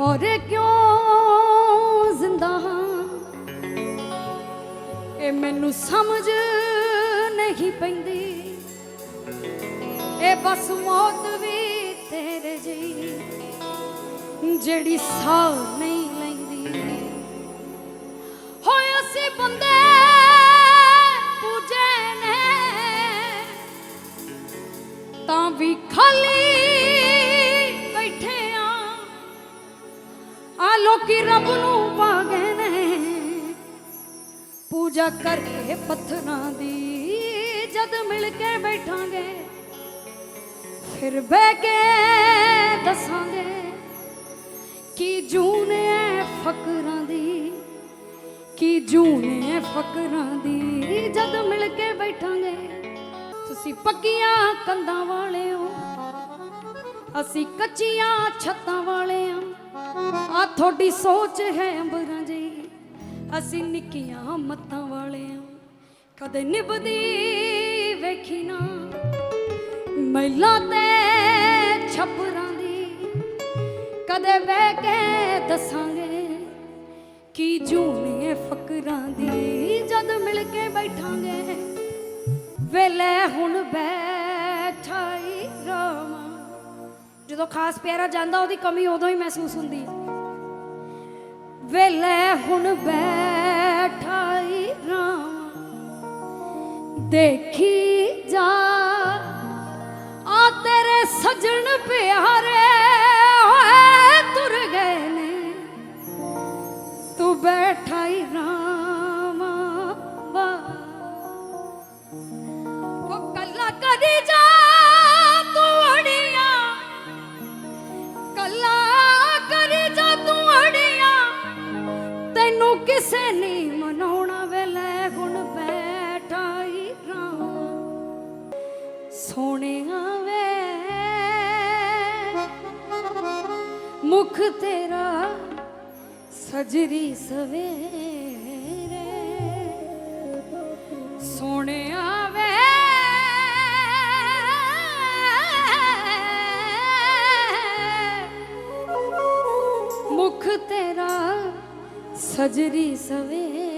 ਔਰ ਕਿਉਂ ਜ਼ਿੰਦਾ ਹਾਂ? ਇਹ ਮੈਨੂੰ ਸਮਝ ਨਹੀਂ ਪੈਂਦੀ। ਇਹ ਬਸ ਮੌਤ ਵੀ ਤੇਰੇ ਜੀ ਜਿਹੜੀ ਸਾਹ ਨਹੀਂ ਲੈਂਦੀ। ਹੋਏ ਅਸੀਂ ਬੰਦੇ ਪੂਜੇ ਨੇ, ਤਾਂ ਵੀ ਖਾਲੀ ਬੈਠੇ ਆ ਆ ਲੋਕੀ ਰੱਬ ਨੂੰ ਪਾਗੇ ਨੇ, ਪੂਜਾ ਕਰਕੇ ਪੱਥਰਾਂ ਦੀ ਜਦ ਮਿਲ ਕੇ ਬੈਠਾਂਗੇ, ਫਿਰ ਬਹਿ ਕੇ ਦੱਸਾਂਗੇ। ਕੀ ਜੂਨ ਐ ਫਕਰਾਂ ਦੀ? ਕੀ ਜੂਨ ਐ ਫਕਰਾਂ ਦੀ? ਜਦ ਮਿਲ ਕੇ ਬੈਠਾਂਗੇ, ਤੁਸੀਂ ਪੱਕੀਆਂ ਕੰਧਾਂ ਵਾਲੇ ਹੋ ਅਸੀਂ ਕੱਚੀਆਂ ਛੱਤਾਂ ਵਾਲੇ ਆ ਆ ਤੁਹਾਡੀ ਸੋਚ ਹੈ ਅੰਬਰਾਂ ਜੀ ਅਸੀਂ ਨਿੱਕੀਆਂ ਮੱਤਾਂ ਵਾਲੇ ਆ ਕਦੇ ਨਿਭਦੀ ਵੇਖੀ ਨਾ। ਮਹਿਲਾ ਤੇ ਛਪਰਾਂ ਕਦੇ ਬਹਿ ਕੇ ਦੱਸਾਂਗੇ ਕੀ ਜੂਨੇ ਫਕਰਾਂ ਦੀ ਜਦ ਮਿਲ ਕੇ ਬੈਠਾਂਗੇ, ਵੇਲੇ ਹੁਣ ਬੈਠਾ ਹੀ ਜਦੋਂ ਖਾਸ ਪਿਆਰਾ ਜਾਂਦਾ, ਉਹਦੀ ਕਮੀ ਉਦੋਂ ਹੀ ਮਹਿਸੂਸ ਹੁੰਦੀ। ਹੈ ਵੇਲੇ ਹੁਣ ਬੈਠਾ ਰਾਮ ਦੇਖੀ ਜਾ, ਆ ਤੇਰੇ ਸਜਣ ਪਿਆਰੇ ਬੈਠਾ ਹੀ ਰਾਮਾ ਉਹ ਕੱਲਾ ਕਰੀ ਜਾ ਤੂੰ ਕੱਲਾ ਕਰੀ ਜਾ ਤੂੰ ਤੈਨੂੰ ਕਿਸੇ ਨਹੀਂ ਮਨਾਉਣਾ ਵੇਲੇ ਗੁਣ ਬੈਠਾ ਹੀ ਰਾਮ। ਸੋਹਣਿਆ ਵੇ, ਮੁਖ ਤੇਰਾ ਸਜਰੀ ਸਵੇਰੇ ਸੋਹਣਿਆ ਵੇ। ਮੁਖ ਤੇਰਾ ਸਜਰੀ ਸਵੇਰੇ